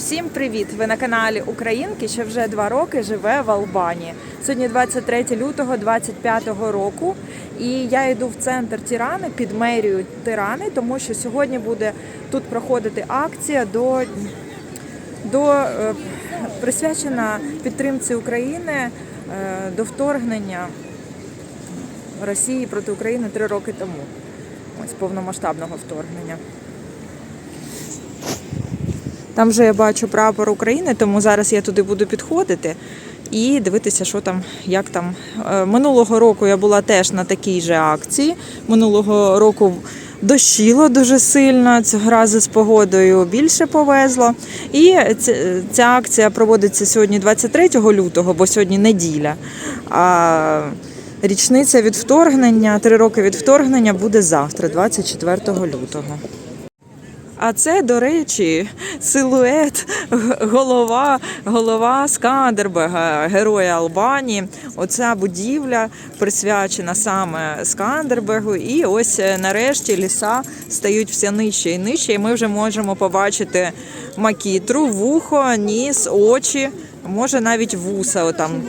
Всім привіт! Ви на каналі Українки, що вже два роки живе в Албанії. Сьогодні 23 лютого 25-го року, і я йду в центр Тірани під мерію Тирани, тому що сьогодні буде тут проходити акція до, до е, присвячена підтримці України е, до вторгнення Росії проти України три роки тому. Ось повномасштабного вторгнення. Там вже я бачу прапор України, тому зараз я туди буду підходити і дивитися, що там, як там. Е, Минулого року я була теж на такій же акції. Минулого року дощило дуже сильно, цього разу з погодою більше повезло. І ця, акція проводиться сьогодні 23 лютого, бо сьогодні неділя. А річниця від вторгнення, три роки від вторгнення буде завтра, 24 лютого. А це, до речі, силует, голова, голова Скандербега, героя Албанії. Оця будівля присвячена саме Скандербегу. І ось е, нарешті ліса стають все нижче і нижче. І ми вже можемо побачити макітру, вухо, ніс, очі, може навіть вуса. Отам.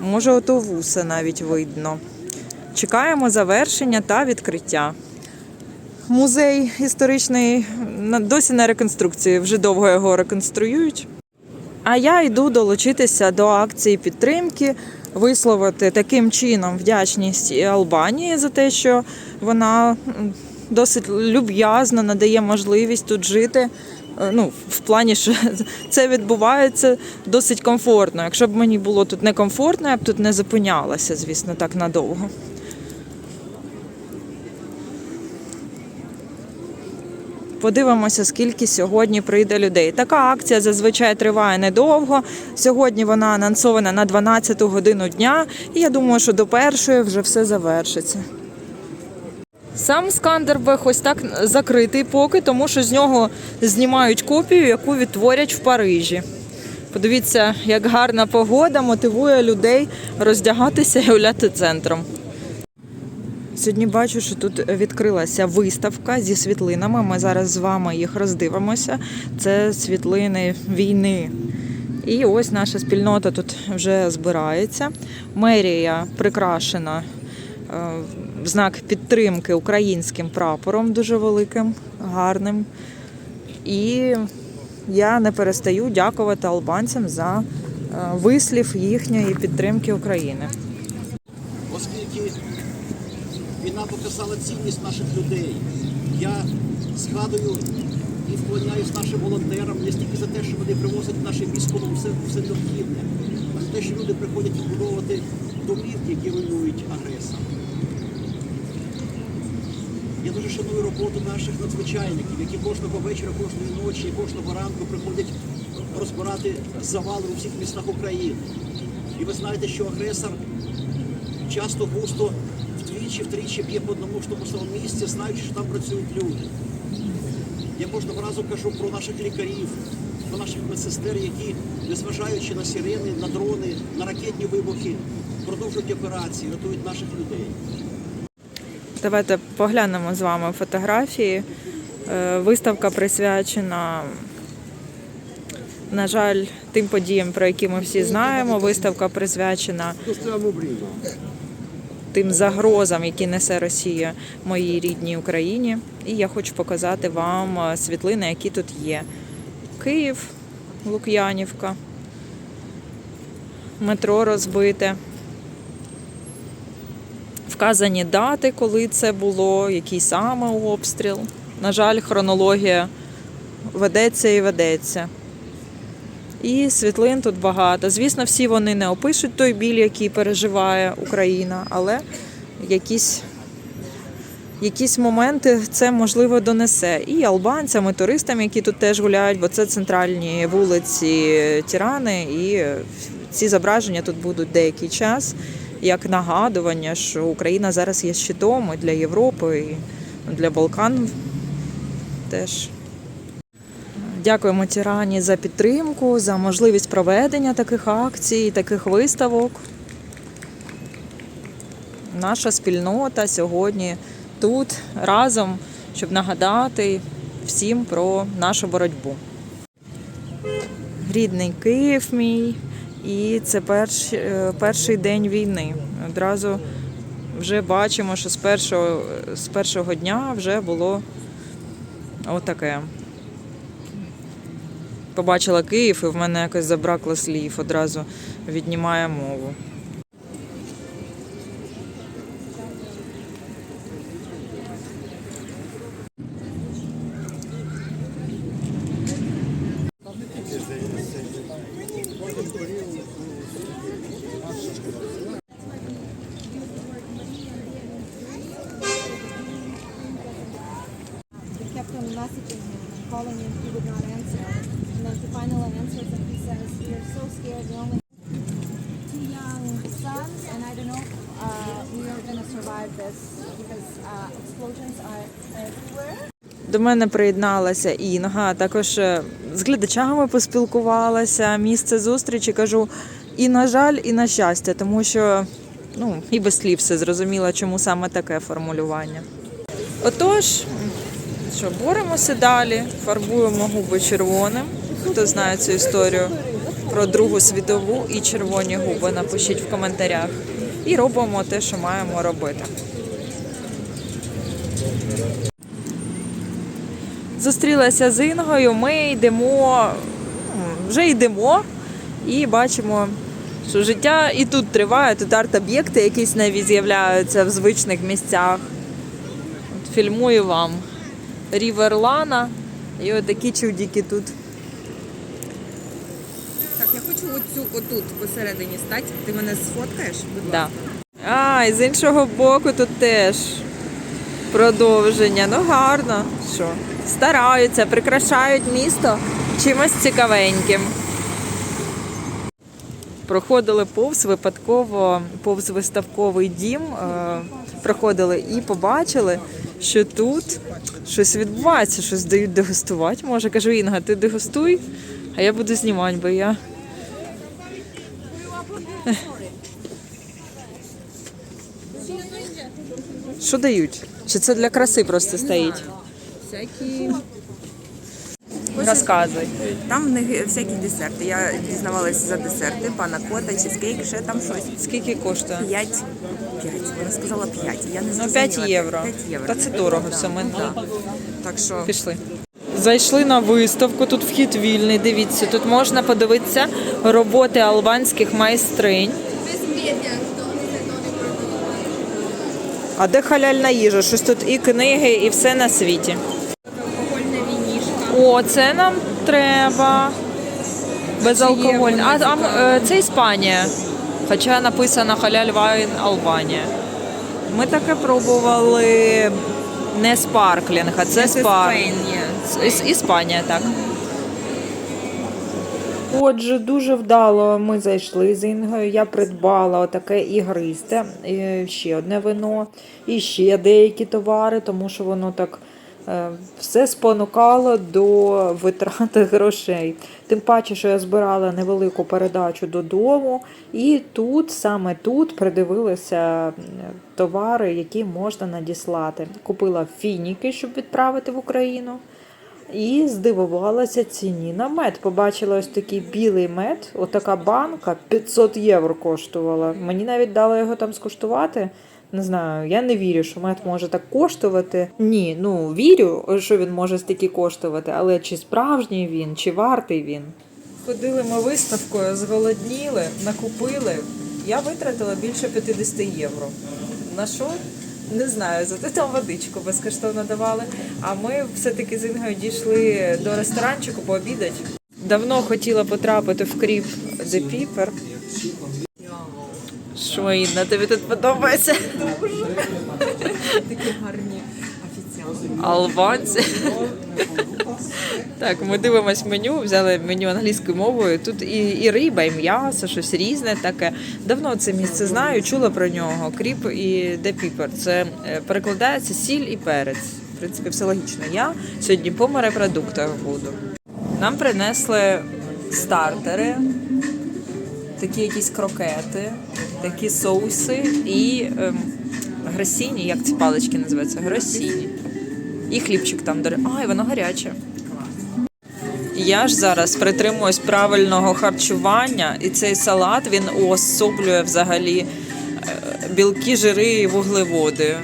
Може, ото вуса навіть видно. Чекаємо завершення та відкриття. Музей історичний досі на реконструкції, вже довго його реконструюють. А я йду долучитися до акції підтримки, висловити таким чином вдячність Албанії за те, що вона досить люб'язно надає можливість тут жити. Е, Ну, в плані, що це відбувається досить комфортно. Якщо б мені було тут некомфортно, я б тут не зупинялася, звісно, так надовго. Подивимося, скільки сьогодні прийде людей. Така акція зазвичай триває недовго. Сьогодні вона анонсована на 12 годину дня, і я думаю, що до першої вже все завершиться. Сам Скандербег ось так закритий поки, тому що з нього знімають копію, яку відтворять в Парижі. Подивіться, як гарна погода мотивує людей роздягатися і гуляти центром. Сьогодні бачу, що тут відкрилася виставка зі світлинами. Ми зараз з вами їх роздивимося. Це світлини війни. І ось наша спільнота тут вже збирається. Мерія прикрашена е, в знак підтримки українським прапором, дуже великим, гарним. І я не перестаю дякувати албанцям за е, вислів їхньої підтримки України. Показала цінність наших людей. Я згадую і вклоняюсь нашим волонтерам не стільки за те, що вони привозять нашим військовим все, все необхідне, а за те, що люди приходять відбудовувати домівки, які руйнують агресора. Я дуже шаную роботу наших надзвичайників, які кожного вечора, кожної ночі, кожного ранку приходять розбирати завали у всіх містах України. І ви знаєте, що агресор часто густо вдвічі, втричі б'є по одному ж тому самому місці, знаючи, що там працюють люди. Я кожного разу кажу про наших лікарів, про наших медсестер, які, незважаючи на сирени, на дрони, на ракетні вибухи, продовжують операції, рятують наших людей. Давайте поглянемо з вами фотографії. Е, Виставка присвячена, на жаль, тим подіям, про які ми всі знаємо. Виставка присвячена тим загрозам, які несе Росія моїй рідній Україні. І я хочу показати вам е, світлини, які тут є. Київ, Лук'янівка, метро розбите. Вказані дати, коли це було, який саме обстріл. На жаль, хронологія ведеться і ведеться. І світлин тут багато. Звісно, всі вони не опишуть той біль, який переживає Україна, але якісь, якісь моменти це можливо донесе і албанцям, і туристам, які тут теж гуляють, бо це центральні вулиці Тірани, і ці зображення тут будуть деякий час як нагадування, що Україна зараз є щитом і для Європи, і для Балкан теж. Дякуємо Тірані за підтримку, за можливість проведення таких акцій, таких виставок. Наша спільнота сьогодні тут разом, щоб нагадати всім про нашу боротьбу. рідний Київ мій, і це перш, е, перший день війни. Одразу вже бачимо, що з першого, з першого дня вже було отаке. Побачила Київ, і в мене якось забракло слів, одразу віднімає мову. Calling him, he would not scared, we only two young sons, and I don't know, uh, we are gonna survive this because uh, explosions are everywhere. До мене приєдналася Інга, також е, з глядачами поспілкувалася, місце зустрічі кажу і на жаль, і на щастя, тому що ну, і без слів все зрозуміла, чому саме таке формулювання. Отож, що боремося далі, фарбуємо губи червоним. Хто знає цю історію про Другу світову і червоні губи, напишіть в коментарях. І робимо те, що маємо робити. Зустрілася з Інгою, ми йдемо, вже йдемо і бачимо, що життя і тут триває, тут арт-об'єкти якісь навіть з'являються в звичних місцях. От фільмую вам Ріверлана і отакі чудики тут. Оцю отут посередині стати. Ти мене сфоткаєш, будь Да. ласка. А, і з іншого боку тут теж продовження. Ну гарно. Що? Стараються, прикрашають місто чимось цікавеньким. Проходили повз випадково, повз виставковий дім. е, Проходили і побачили, що тут щось відбувається, щось дають дегустувати. Може, кажу, Інга, ти дегустуй, а я буду знімати, бо я. Що дають? Чи це для краси просто стоїть? Всякі. Розказуй. Там в них всякі десерти. Я дізнавалася за десерти, пана кота, чизкейк, ще там щось. Скільки коштує? П'ять. П'ять. Вона сказала п'ять. Я не Ну, зрозуміла. 5 євро. П'ять євро. Та це дорого Да, все. Ми. Так що пішли. Зайшли на виставку, тут вхід вільний. Дивіться, тут можна подивитися роботи албанських майстринь. А де халяльна їжа? Щось тут і книги, і все на світі. О, це нам треба. Безалкогольне. А, а е, це Іспанія. Хоча написано халяль вайн Албанія. Ми таке пробували не спарклінг, а це спарклінг. Іс- Іспанія, так. Отже, дуже вдало ми зайшли з Інгою. Я придбала отаке ігристе, е, ще одне вино і ще деякі товари, тому що воно так е, все спонукало до витрати грошей. Тим паче, що я збирала невелику передачу додому, і тут, саме тут, придивилися товари, які можна надіслати. Купила фініки, щоб відправити в Україну. І здивувалася ціні на мед. Побачила ось такий білий мед, отака банка 500 євро коштувала. Мені навіть дали його там скуштувати. Не знаю, я не вірю, що мед може так коштувати. Ні, ну вірю, що він може стільки коштувати, але чи справжній він, чи вартий він. Ходили ми виставкою, зголодніли, накупили. Я витратила більше 50 євро. На що? Не знаю, зате там водичку безкоштовно давали. А ми все-таки з Інгою дійшли до ресторанчику пообідати. Давно хотіла потрапити в кріп The Піпер. Що, Інна, тобі тут подобається? Дуже. Такі гарні. Албанці. Так, ми дивимось меню, взяли меню англійською мовою. Тут і, і риба, і м'ясо, щось різне таке. Давно це місце знаю, чула про нього. Кріп і де піпер. Це е, перекладається сіль і перець. В принципі, все логічно. Я сьогодні по морепродуктах буду. Нам принесли стартери, такі якісь крокети, такі соуси і ем, грасіні, як ці палички називаються? Грасіні. І хлібчик там, до ре- а, і воно гаряче. Я ж зараз притримуюсь правильного харчування, і цей салат він уособлює взагалі е, білки, жири і вуглеводи.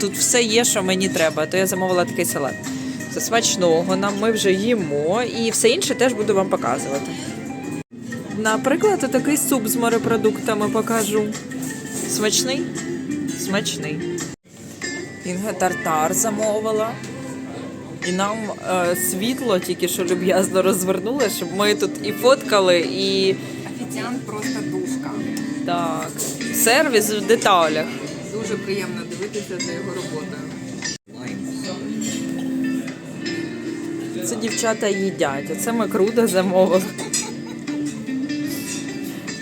Тут все є, що мені треба, то я замовила такий салат. Це смачного нам ми вже їмо, і все інше теж буду вам показувати. Наприклад, такий суп з морепродуктами покажу. Смачний? Смачний. Інга тартар замовила. І нам е, світло тільки що люб'язно розвернули, щоб ми тут і фоткали, і Офіціант просто душка. так, сервіс в деталях. Дуже приємно дивитися за його роботою. Це дівчата їдять, а це ми крудо замовили.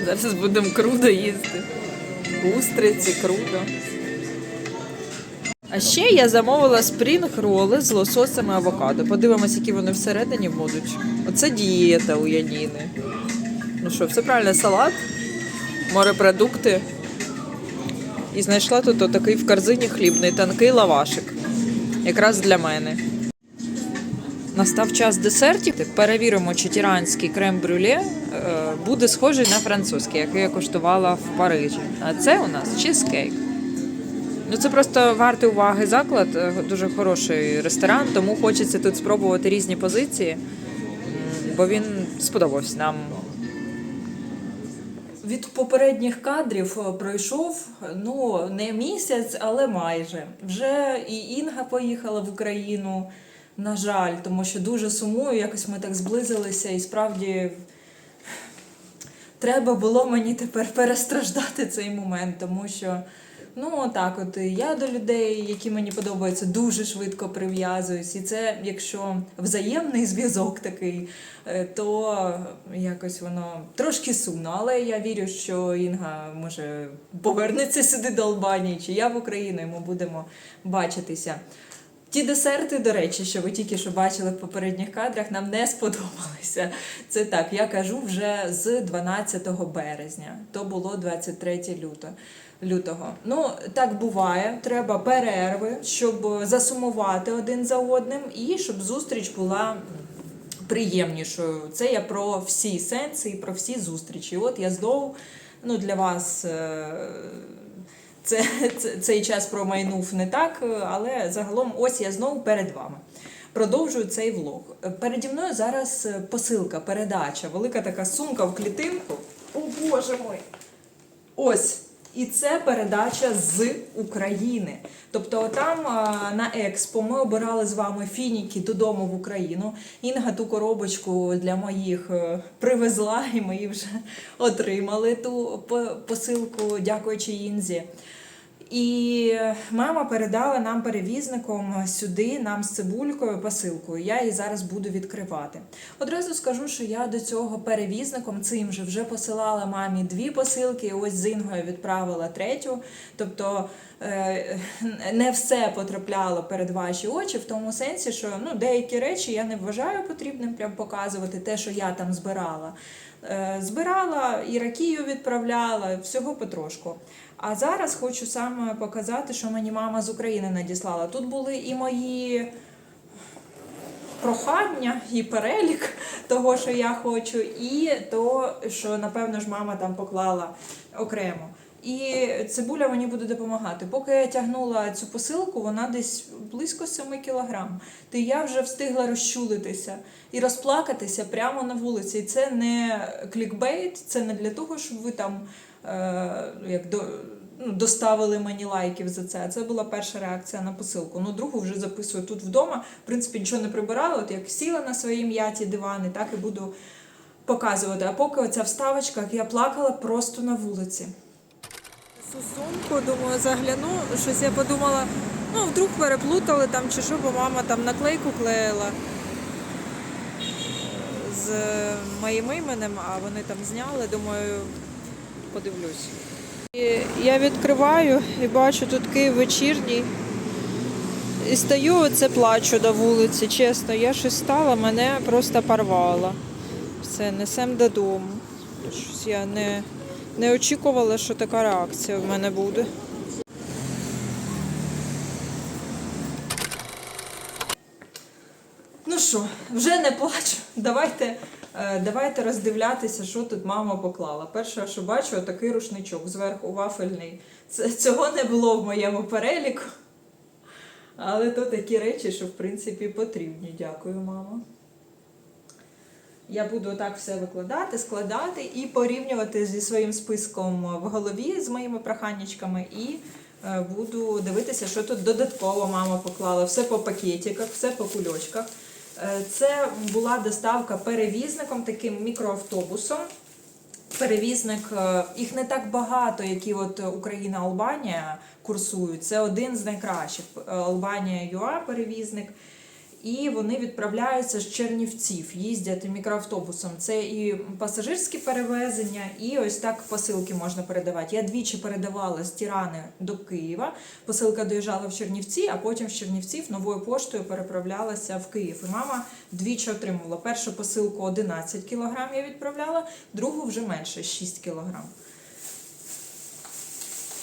Зараз будемо крудо їсти. Устриці, крудо. А ще я замовила спрінг роли з лососем і авокадо. Подивимось, які вони всередині будуть. Оце дієта у Яніни. Ну що, все правильно, салат, морепродукти. І знайшла тут отакий в корзині хлібний тонкий лавашик. Якраз для мене. Настав час десертів. Перевіримо, чи тіранський крем-брюле е, буде схожий на французький, який я коштувала в Парижі. А це у нас чизкейк. Ну, це просто вартий уваги заклад, е, дуже хороший ресторан, тому хочеться тут спробувати різні позиції, бо він сподобався нам. Від попередніх кадрів е, пройшов ну не місяць, але майже. Вже і Інга поїхала в Україну. На жаль, тому що дуже сумую, якось ми так зблизилися, і справді треба було мені тепер перестраждати цей момент, тому що ну так, от я до людей, які мені подобаються, дуже швидко прив'язуюсь. І це, якщо взаємний зв'язок такий, е, то якось воно трошки сумно. Але я вірю, що Інга може повернеться сюди до Албанії, чи я в Україну, і ми будемо бачитися. Ті десерти, до речі, що ви тільки що бачили в попередніх кадрах, нам не сподобалися. Це так, я кажу вже з 12 березня. То було 23 люто, лютого. Ну, так буває. Треба перерви, щоб засумувати один за одним, і щоб зустріч була приємнішою. Це я про всі сенси і про всі зустрічі. От я знову ну, для вас. е, це, це, цей час промайнув не так, але загалом ось я знову перед вами. Продовжую цей влог. Переді мною зараз посилка, передача, велика така сумка в клітинку. О Боже мой! Ось. І це передача з України. Тобто, там на експо ми обирали з вами фініки додому в Україну. Інга ту коробочку для моїх е, привезла, і ми вже отримали ту посилку, дякуючи Інзі. І мама передала нам перевізником сюди, нам з цибулькою посилкою. Я її зараз буду відкривати. Одразу скажу, що я до цього перевізником цим же вже посилала мамі дві посилки. Ось з Інгою відправила третю. Тобто е, не все потрапляло перед ваші очі, в тому сенсі, що ну, деякі речі я не вважаю потрібним прям показувати те, що я там збирала. Е, Збирала і ракію відправляла, всього потрошку. А зараз хочу саме показати, що мені мама з України надіслала. Тут були і мої прохання, і перелік того, що я хочу, і то, що напевно ж мама там поклала окремо. І цибуля мені буде допомагати. Поки я тягнула цю посилку, вона десь близько 7 кілограм. То я вже встигла розчулитися і розплакатися прямо на вулиці. І це не клікбейт, це не для того, щоб ви там е, як до, доставили мені лайків за це. Це була перша реакція на посилку. Ну, другу вже записую тут вдома. В принципі, нічого не прибирала. От як сіла на свої м'яті дивани, так і буду показувати. А поки оця вставочка, я плакала просто на вулиці. Сумку, думаю, загляну. Щось я подумала, ну, вдруг переплутали там чи що, бо мама там наклейку клеїла з моїм іменем, а вони там зняли. Думаю, подивлюсь. Я відкриваю і бачу тут Київ вечірній. І стою, оце плачу на вулиці, чесно. Я щось стала, мене просто порвало. Все, несем додому. Щось я не, не очікувала, що така реакція в мене буде. Ну що, вже не плачу. Давайте, давайте роздивлятися, що тут мама поклала. Перше, що бачу, такий рушничок зверху вафельний. Цього не було в моєму переліку. Але то такі речі, що в принципі потрібні. Дякую, мама. Я буду так все викладати, складати і порівнювати зі своїм списком в голові з моїми проханнячками. І е, буду дивитися, що тут додатково мама поклала. Все по пакетиках, все по кульочках. Е, Це була доставка перевізником, таким мікроавтобусом. Перевізник, е, їх не так багато, які от Україна Албанія курсують. Це один з найкращих. Е, Албанія ЮА перевізник. І вони відправляються з Чернівців, їздять мікроавтобусом. Це і пасажирські перевезення, і ось так посилки можна передавати. Я двічі передавала з Тірани до Києва. Посилка доїжджала в Чернівці, а потім з Чернівців новою поштою переправлялася в Київ. І мама двічі отримувала. Першу посилку 11 кг я відправляла, другу вже менше 6 кілограм.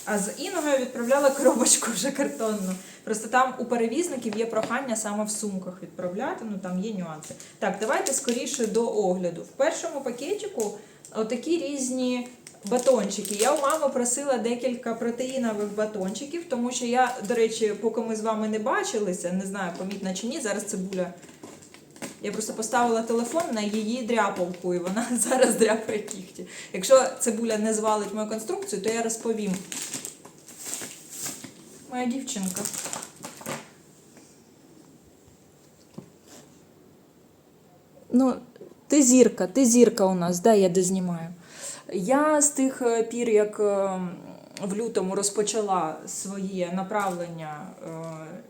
А з Іногою відправляла коробочку вже картонну. Просто там у перевізників є прохання саме в сумках відправляти, ну там є нюанси. Так, давайте скоріше до огляду. В першому пакетику отакі різні батончики. Я у мами просила декілька протеїнових батончиків, тому що я, до речі, поки ми з вами не бачилися, не знаю, помітно чи ні, зараз цибуля. Я просто поставила телефон на її дряпалку, і вона зараз дряпає кігті. Якщо цибуля не звалить мою конструкцію, то я розповім. Моя дівчинка. Ну, ти зірка, ти зірка у нас, да, я дознімаю. Я з тих е, пір, як е, в лютому розпочала своє направлення е,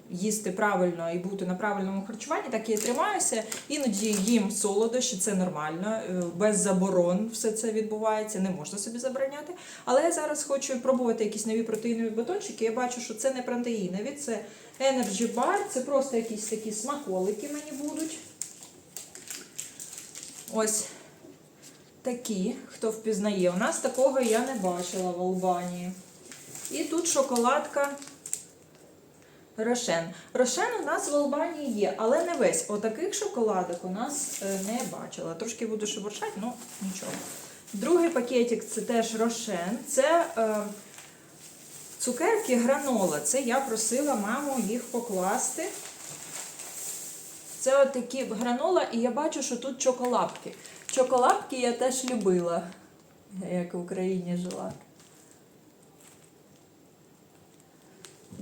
їсти правильно і бути на правильному харчуванні, так і тримаюся. Іноді їм солодощі, це нормально, е, без заборон все це відбувається, не можна собі забороняти. Але я зараз хочу пробувати якісь нові протеїнові батончики. Я бачу, що це не протеїнові, це Energy Bar, це просто якісь такі смаколики мені будуть. Ось такі, хто впізнає. У нас такого я не бачила в Албанії. І тут шоколадка Рошен. Рошен у нас в Албанії є, але не весь. Отаких шоколадок у нас е, не бачила. Трошки буду шебуршати, ну нічого. Другий пакетик це теж Рошен. Це е, цукерки гранола. Це я просила маму їх покласти. Це от такі гранола, і я бачу, що тут чоколапки. Чоколапки я теж любила, як в Україні жила.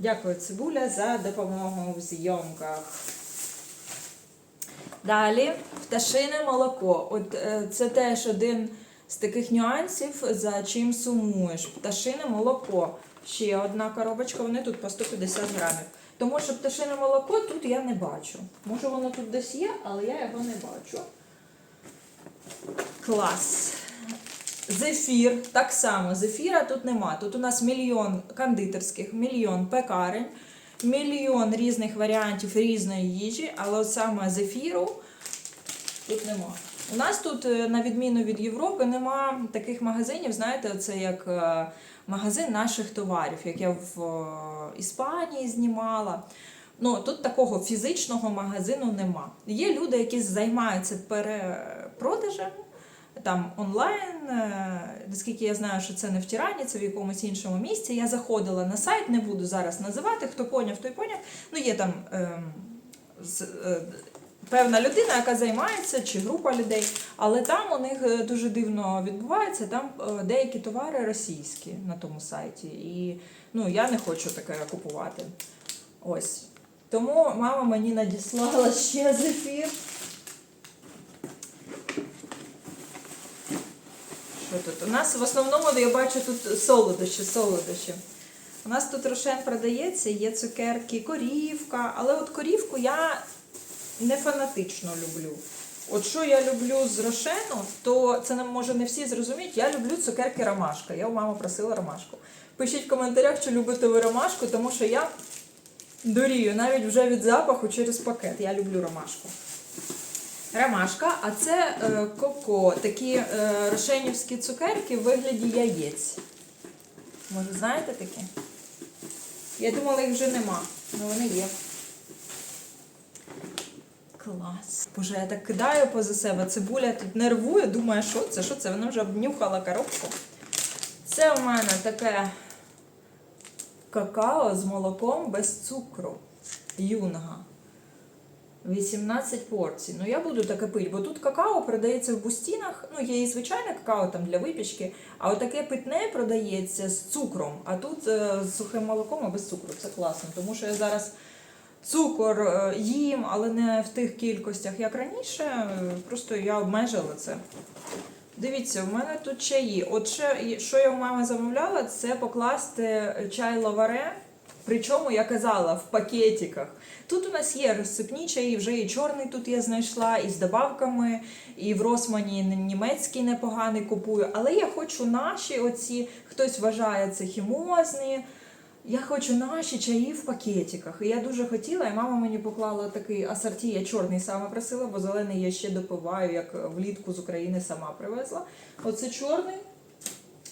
Дякую, Цибуля, за допомогу в зйомках. Далі пташине молоко. От е, це теж один з таких нюансів, за чим сумуєш. Пташине молоко. Ще одна коробочка, вони тут по 150 грамів. Тому що пташине молоко тут я не бачу. Може воно тут десь є, але я його не бачу. Клас. Зефір, так само, зефіра тут нема. Тут у нас мільйон кондитерських, мільйон пекарень, мільйон різних варіантів різної їжі, але от саме зефіру тут нема. У нас тут, е, на відміну від Європи, нема таких магазинів, знаєте, це як е, магазин наших товарів, як я в е, Іспанії знімала. Ну, тут такого фізичного магазину нема. Є люди, які займаються перепродажем, там онлайн, е, наскільки я знаю, що це не в Тірані, це в якомусь іншому місці. Я заходила на сайт, не буду зараз називати, хто поняв, той поняв. Ну, є там ем, з- е, певна людина, яка займається, чи група людей, але там у них е, дуже дивно відбувається. Там е, деякі товари російські на тому сайті. І ну, я не хочу таке купувати. Ось. Тому мама мені надіслала ще зефір. Тут? У нас в основному я бачу тут солодощі, солодощі. У нас тут рошен продається, є цукерки, корівка, але от корівку я не фанатично люблю. От що я люблю з рошену, то це може не всі зрозуміють. Я люблю цукерки ромашка. Я у мами просила ромашку. Пишіть в коментарях, чи любите ви ромашку, тому що я дурію навіть вже від запаху через пакет. Я люблю ромашку. Ромашка, а це е, коко, такі е, рошенівські цукерки в вигляді яєць. Може, знаєте такі? Я думала, їх вже нема, але вони є. Клас. Боже, я так кидаю поза себе. Цибуля тут нервує, думає, що це, що це? Вона вже обнюхала коробку. Це у мене таке какао з молоком без цукру. Юнга. 18 порцій. Ну я буду таке пити, бо тут какао продається в бустінах. Ну, є і звичайне какао там для випічки, а отаке питне продається з цукром, а тут е, з сухим молоком, а без цукру. Це класно, тому що я зараз цукор е, їм, але не в тих кількостях, як раніше. Просто я обмежила це. Дивіться, в мене тут чаї. От ще, що я у мами замовляла, це покласти чай лаваре. Причому я казала в пакетиках. Тут у нас є розсипні чаї, вже і чорний тут я знайшла, і з добавками, і в Росмані німецький непоганий купую. Але я хочу наші, оці, хтось вважає це хімозні. Я хочу наші чаї в пакетиках. І я дуже хотіла, і мама мені поклала такий асорті, я чорний саме просила, бо зелений я ще допиваю, як влітку з України сама привезла. Оце чорний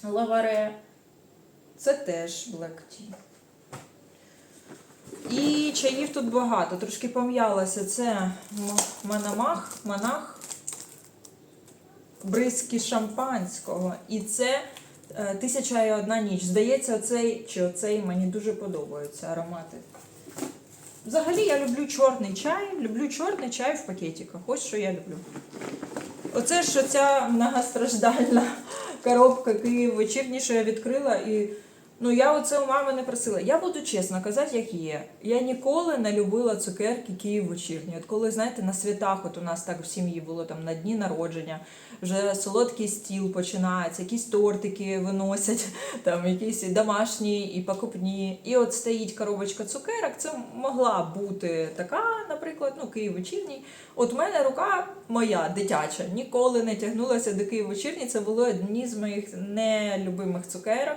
лаваре. Це теж Black Tea. І чаїв тут багато, трошки пом'ялося. Це манамах, манах, бризки шампанського. І це е, тисяча і одна ніч. Здається, оцей чи оцей мені дуже подобаються аромати. Взагалі я люблю чорний чай, люблю чорний чай в пакетиках. Ось що я люблю. Оце ж оця многостраждальна коробка Київ вечірні, що я відкрила і. Ну, я оце у мами не просила. Я буду чесно казати, як є. Я ніколи не любила цукерки Київ вечірні. От коли, знаєте, на святах, от у нас так в сім'ї було там на дні народження, вже солодкий стіл починається, якісь тортики виносять, там якісь і домашні і покупні. І от стоїть коробочка цукерок. Це могла бути така, наприклад, ну, Київ вечірній. От мене рука моя дитяча ніколи не тягнулася до Київ вечірній. Це було одні з моїх нелюбимих цукерок.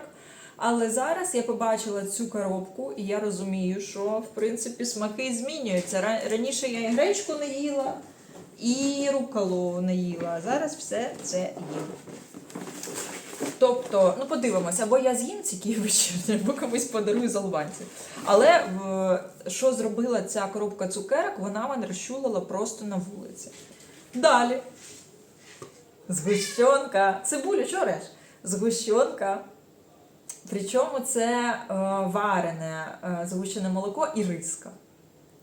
Але зараз я побачила цю коробку, і я розумію, що в принципі смаки змінюються. Раніше я і гречку не їла, і руколу не їла. А зараз все це їм. Тобто, ну подивимося, або я з'їм ці ківичі, або комусь подарую з албанців. Але що зробила ця коробка цукерок, вона мене розчулила просто на вулиці. Далі. Згущенка. Цибулю, що реш? Згущенка. Причому це е, варене е, згущене молоко і риска.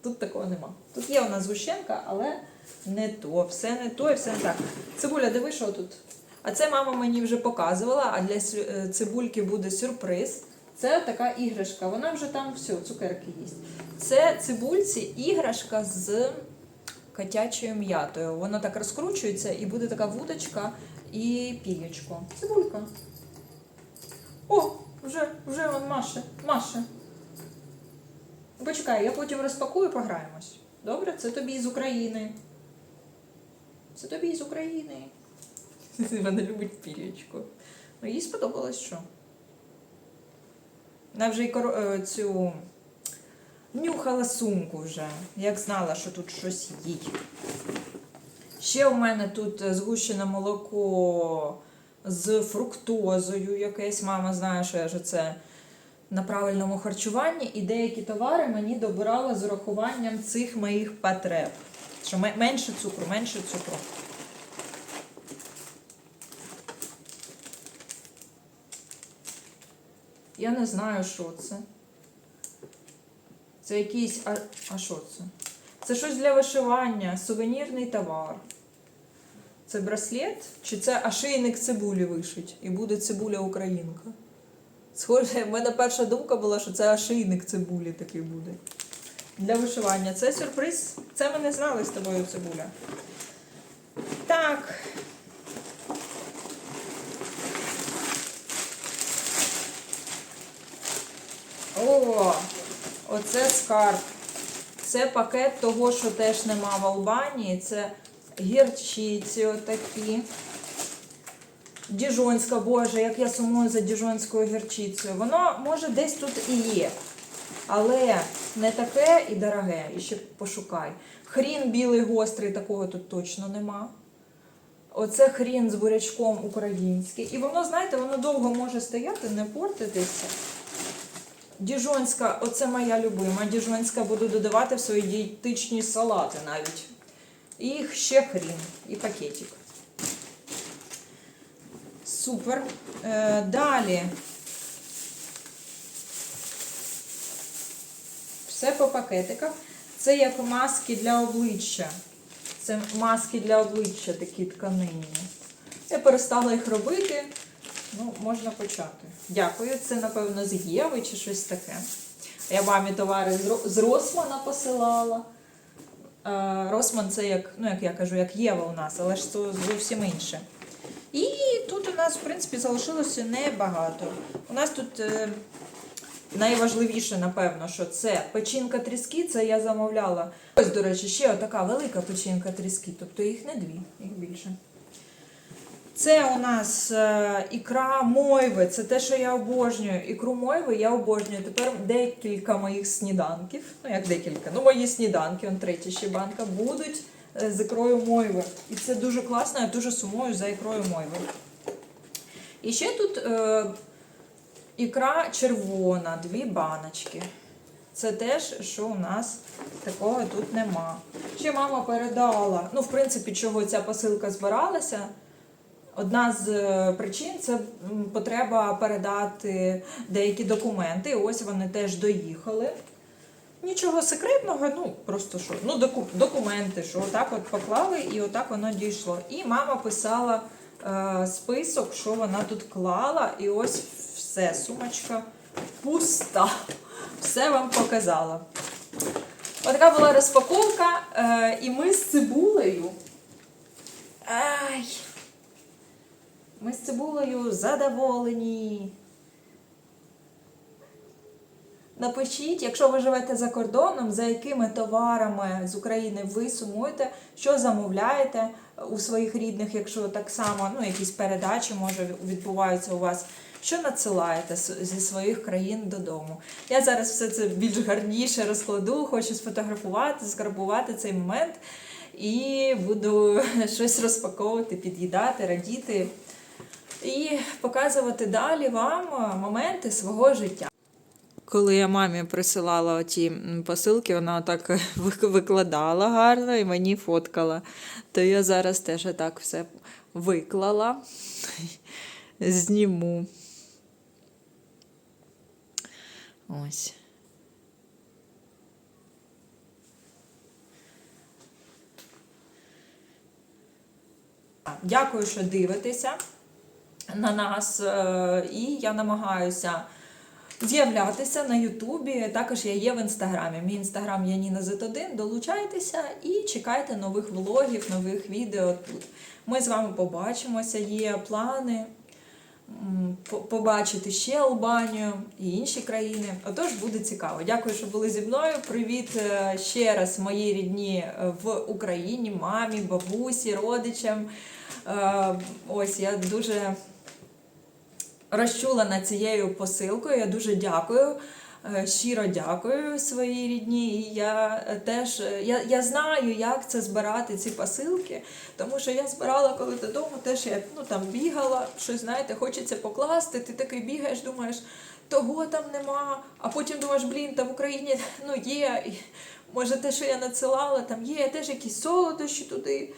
Тут такого нема. Тут є у нас згущенка, але не то, все не то і все не так. Цибуля, диви, що тут. А це мама мені вже показувала, а для е, цибульки буде сюрприз. Це така іграшка. Вона вже там все, цукерки їсть. Це цибульці іграшка з котячою м'ятою. Воно так розкручується і буде така вудочка і пієчко. Цибулька. О, вже, вже он Маше, Маше. Почекай, я потім розпакую, пограємось. Добре, це тобі з України. Це тобі з України. Вона любить пір'ячку. Ну, їй сподобалось що. Вона вже й е, цю нюхала сумку вже, як знала, що тут щось їй. Ще у мене тут е, згущене молоко з фруктозою якесь. Мама знає, що я ж це на правильному харчуванні, і деякі товари мені добирала з урахуванням цих моїх потреб. Що менше цукру, менше цукру. Я не знаю, що це. Це якийсь. А, а що це? Це щось для вишивання, сувенірний товар. Це браслет? Чи це ошейник цибулі вишить? І буде цибуля українка? Схоже, в мене перша думка була, що це ошейник цибулі такий буде. Для вишивання. Це сюрприз. Це ми не знали з тобою цибуля. Так. О, оце скарб. Це пакет того, що теж нема в Албанії. Це гірчиці отакі. Діжонська, боже, як я сумую за діжонською гірчицею. Воно може десь тут і є. Але не таке і дороге, і ще пошукай. Хрін білий гострий, такого тут точно нема. Оце хрін з бурячком український. І воно, знаєте, воно довго може стояти, не портитися. Діжонська, оце моя любима. Діжонська буду додавати в свої дієтичні салати навіть. І ще хрін, і пакетик. Супер. Е, далі. Все по пакетиках. Це як маски для обличчя. Це маски для обличчя такі тканинні. Я перестала їх робити. Ну, можна почати. Дякую. Це, напевно, з Єви чи щось таке. Я мамі товари з Росмана посилала. Е, Росман це як, ну як я кажу, як Єва у нас, але ж це зовсім інше. І тут у нас, в принципі, залишилося небагато. У нас тут е, найважливіше, напевно, що це печінка тріски, це я замовляла. Ось, до речі, ще така велика печінка тріски, тобто їх не дві, їх більше. Це у нас е, ікра мойви, це те, що я обожнюю. Ікру мойви я обожнюю. Тепер декілька моїх сніданків, ну як декілька, ну мої сніданки, он третя ще банка, будуть е, з ікрою мойви. І це дуже класно, я дуже сумую за ікрою мойви. І ще тут е, ікра червона, дві баночки. Це теж, що у нас такого тут нема. Ще мама передала, ну, в принципі, чого ця посилка збиралася. Одна з е, причин це потреба передати деякі документи. Ось вони теж доїхали. Нічого секретного, ну просто що, ну документи, що отак от поклали і отак воно дійшло. І мама писала е, список, що вона тут клала, і ось все, сумочка пуста. Все вам показала. Отака була розпаковка, е, і ми з цибулею. Ай! Ми з цибулею задоволені. Напишіть, якщо ви живете за кордоном, за якими товарами з України ви сумуєте, що замовляєте у своїх рідних, якщо так само ну, якісь передачі може відбуваються у вас. Що надсилаєте зі своїх країн додому? Я зараз все це більш гарніше розкладу, хочу сфотографувати, скарбувати цей момент і буду щось розпаковувати, під'їдати, радіти і показувати далі вам е, моменти свого життя. Коли я мамі присилала ті посилки, вона так викладала гарно і мені фоткала. То я зараз теж так все виклала. Зніму. Ось. Дякую, що дивитеся на нас. е, І я намагаюся з'являтися на Ютубі. Також я є в інстаграмі. Мій інстаграм Яніна Z1. Долучайтеся і чекайте нових влогів, нових відео тут. Ми з вами побачимося. Є плани побачити ще Албанію і інші країни. Отож буде цікаво. Дякую, що були зі мною. Привіт е, ще раз моїй рідні е, в Україні, мамі, бабусі, родичам. Ось я дуже розчулена цією посилкою. Я дуже дякую. е, Щиро дякую своїй рідні. І я е, теж е, я, я знаю, як це збирати ці посилки, тому що я збирала коли додому, теж я ну, там бігала, щось знаєте, хочеться покласти. Ти такий бігаєш, думаєш, того там нема. А потім думаєш, блін, там в Україні ну, є. Може, те, що я надсилала, там є теж якісь солодощі туди.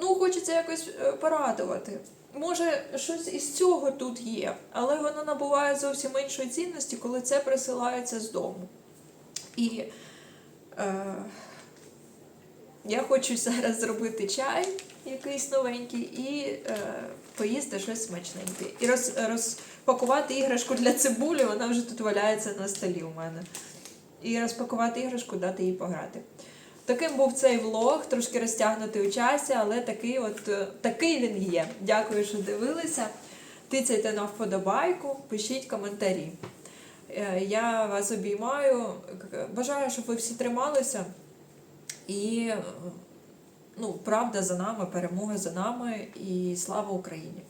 Ну, хочеться якось е, порадувати. Може, щось із цього тут є, але воно набуває зовсім іншої цінності, коли це присилається з дому. І е, я хочу зараз зробити чай якийсь новенький і е, поїсти щось смачненьке. І роз, розпакувати іграшку для цибулі, вона вже тут валяється на столі у мене. І розпакувати іграшку, дати їй пограти. Таким був цей влог, трошки розтягнутий у часі, але такий от е, такий він є. Дякую, що дивилися. Тицяйте на вподобайку, пишіть коментарі. Е, Я вас обіймаю. Бажаю, щоб ви всі трималися. І е, ну, правда за нами, перемога за нами і слава Україні!